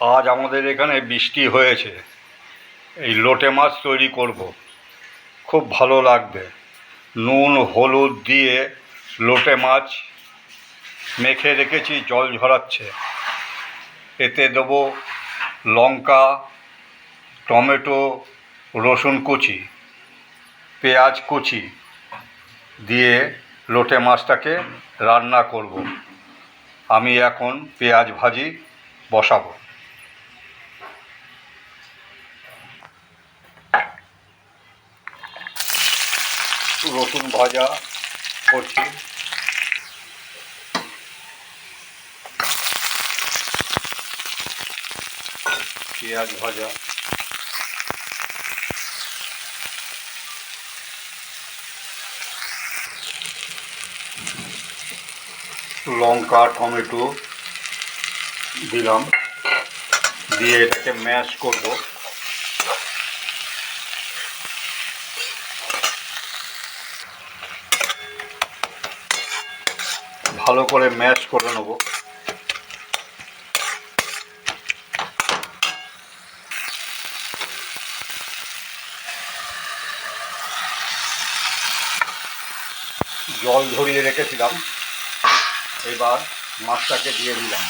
আজ আমাদের এখানে বৃষ্টি হয়েছে। এই লোটে মাছ তৈরি করব। খুব ভালো লাগবে। নুন, হলুদ দিয়ে লোটে মাছ মেখে রেখেছি, জল ঝরাচ্ছে। এতে দেবো লঙ্কা, টমেটো, রসুন কুচি, পেঁয়াজ কুচি দিয়ে লোটে মাছটাকে রান্না করব। আমি এখন পেঁয়াজ ভাজি বসাবো। রসুন ভাজা করছি। পেঁয়াজ ভাজা। লঙ্কা টমেটো দিলাম। দিয়ে এটাকে ম্যাশ করব। ভালো করে ম্যাশ করে নেব। জল ধরিয়ে রেখেছিলাম। এবার মাছটাকে দিয়ে দিলাম।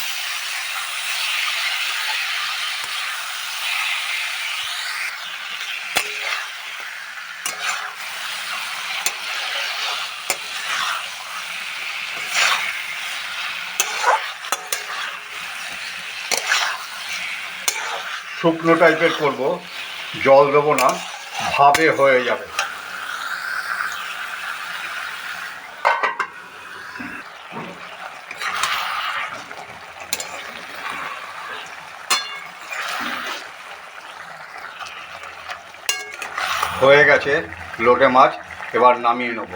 শুকনো টাইপের করব, জল দেবো না, ভাবে হয়ে যাবে। হয়ে গেছে লোটে মাছ, এবার নামিয়ে নেব।